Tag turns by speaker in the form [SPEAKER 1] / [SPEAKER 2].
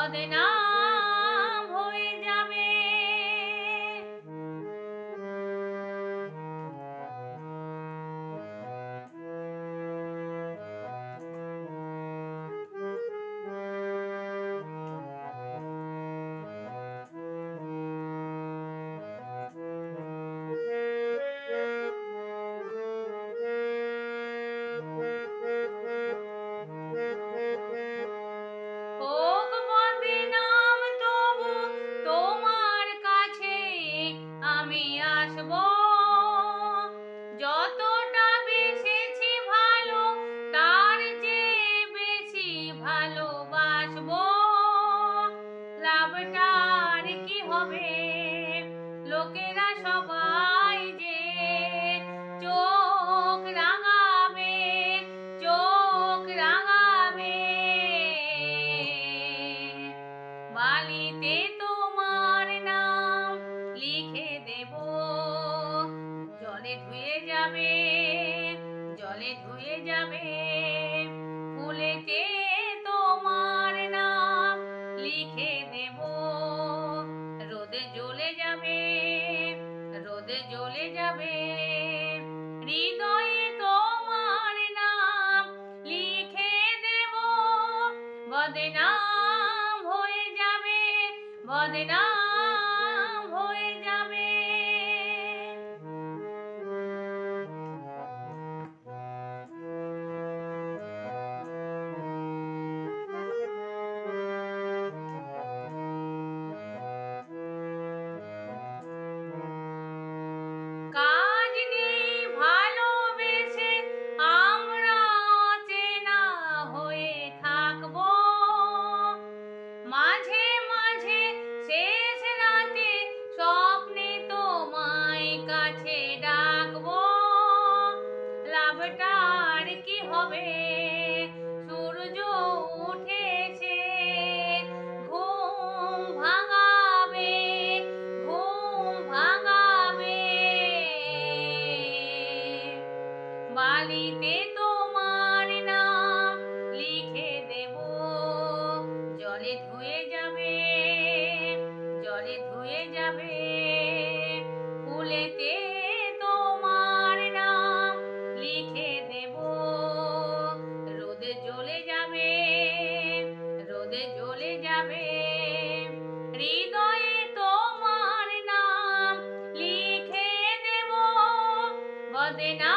[SPEAKER 1] বদনাম লাভটার কি হবে? লোকেরা সবাই যে চোখ রাঙাবে চোখ রাঙাবে। বালিতে হৃদয়ে তোমার নাম লিখে বদনাম হয়ে যাবে। বদনাম কাছে ডাকবো, লাভটার কি হবে? সূর্য উঠেছে, ঘুম ভাঙাবে ঘুম ভাঙাবে। বালিতে তোমার নাম লিখে দেব, জলে ধুয়ে যাবে, জলে ধুয়ে যাবে, ফুলেতে যাবে রোদে জ্বলে যাবে। হৃদয়ে তোমার নাম লিখে দেব বদনাম